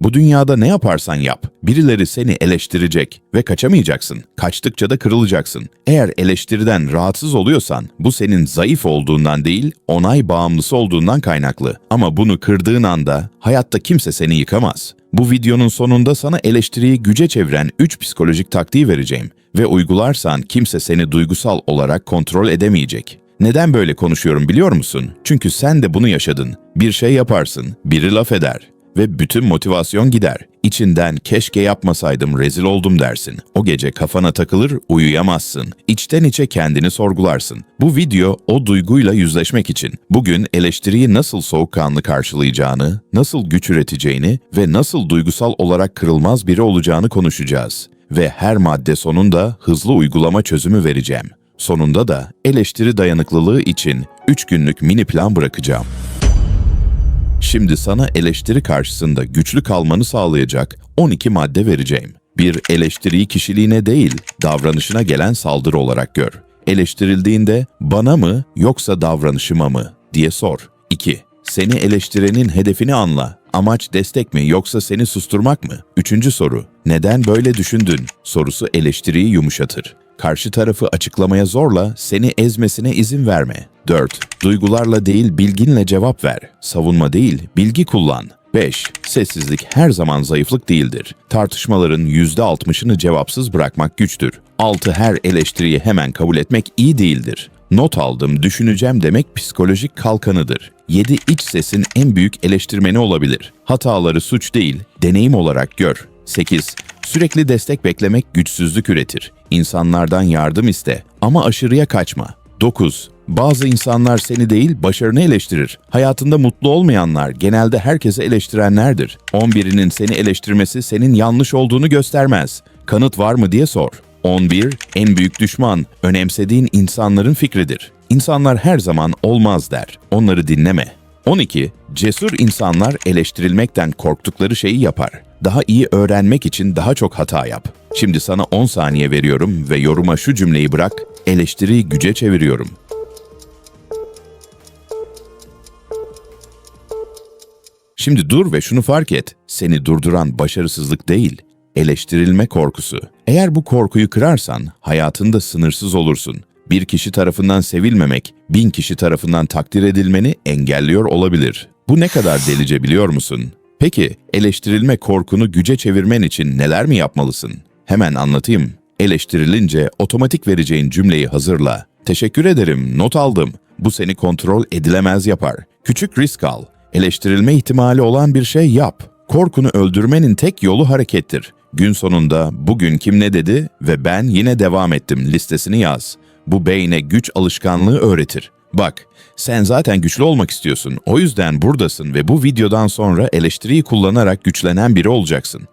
Bu dünyada ne yaparsan yap, birileri seni eleştirecek ve kaçamayacaksın. Kaçtıkça da kırılacaksın. Eğer eleştiriden rahatsız oluyorsan, bu senin zayıf olduğundan değil, onay bağımlısı olduğundan kaynaklı. Ama bunu kırdığın anda hayatta kimse seni yıkamaz. Bu videonun sonunda sana eleştiriyi güce çeviren 3 psikolojik taktiği vereceğim ve uygularsan kimse seni duygusal olarak kontrol edemeyecek. Neden böyle konuşuyorum biliyor musun? Çünkü sen de bunu yaşadın. Bir şey yaparsın, biri laf eder ve bütün motivasyon gider. İçinden keşke yapmasaydım rezil oldum dersin. O gece kafana takılır, uyuyamazsın. İçten içe kendini sorgularsın. Bu video o duyguyla yüzleşmek için. Bugün eleştiriyi nasıl soğukkanlı karşılayacağını, nasıl güç üreteceğini ve nasıl duygusal olarak kırılmaz biri olacağını konuşacağız. Ve her madde sonunda hızlı uygulama çözümü vereceğim. Sonunda da eleştiri dayanıklılığı için 3 günlük mini plan bırakacağım. Şimdi sana eleştiri karşısında güçlü kalmanı sağlayacak 12 madde vereceğim. Bir eleştiriyi kişiliğine değil, davranışına gelen saldırı olarak gör. Eleştirildiğinde bana mı yoksa davranışıma mı diye sor. 2. Seni eleştirenin hedefini anla. Amaç destek mi yoksa seni susturmak mı? Üçüncü soru. Neden böyle düşündün? Sorusu eleştiriyi yumuşatır. Karşı tarafı açıklamaya zorla, seni ezmesine izin verme. 4. Duygularla değil bilginle cevap ver. Savunma değil, bilgi kullan. 5. Sessizlik her zaman zayıflık değildir. Tartışmaların %60'ını cevapsız bırakmak güçtür. 6. Her eleştiriyi hemen kabul etmek iyi değildir. Not aldım, düşüneceğim demek psikolojik kalkanıdır. 7. İç sesin en büyük eleştirmeni olabilir. Hataları suç değil, deneyim olarak gör. 8. Sürekli destek beklemek güçsüzlük üretir. İnsanlardan yardım iste ama aşırıya kaçma. 9. Bazı insanlar seni değil başarını eleştirir. Hayatında mutlu olmayanlar genelde herkese eleştirenlerdir. 11'inin seni eleştirmesi senin yanlış olduğunu göstermez. Kanıt var mı diye sor. 11. En büyük düşman önemsediğin insanların fikridir. İnsanlar her zaman olmaz der. Onları dinleme. 12. Cesur insanlar eleştirilmekten korktukları şeyi yapar. Daha iyi öğrenmek için daha çok hata yap. Şimdi sana 10 saniye veriyorum ve yoruma şu cümleyi bırak. Eleştiriyi güce çeviriyorum. Şimdi dur ve şunu fark et. Seni durduran başarısızlık değil, eleştirilme korkusu. Eğer bu korkuyu kırarsan hayatında sınırsız olursun. Bir kişi tarafından sevilmemek, bin kişi tarafından takdir edilmeni engelliyor olabilir. Bu ne kadar delice biliyor musun? Peki eleştirilme korkunu güce çevirmen için neler mi yapmalısın? Hemen anlatayım. Eleştirilince otomatik vereceğin cümleyi hazırla. Teşekkür ederim, not aldım. Bu seni kontrol edilemez yapar. Küçük risk al. Eleştirilme ihtimali olan bir şey yap. Korkunu öldürmenin tek yolu harekettir. Gün sonunda bugün kim ne dedi ve ben yine devam ettim listesini yaz. Bu beyne güç alışkanlığı öğretir. Bak, sen zaten güçlü olmak istiyorsun. O yüzden buradasın ve bu videodan sonra eleştiriyi kullanarak güçlenen biri olacaksın.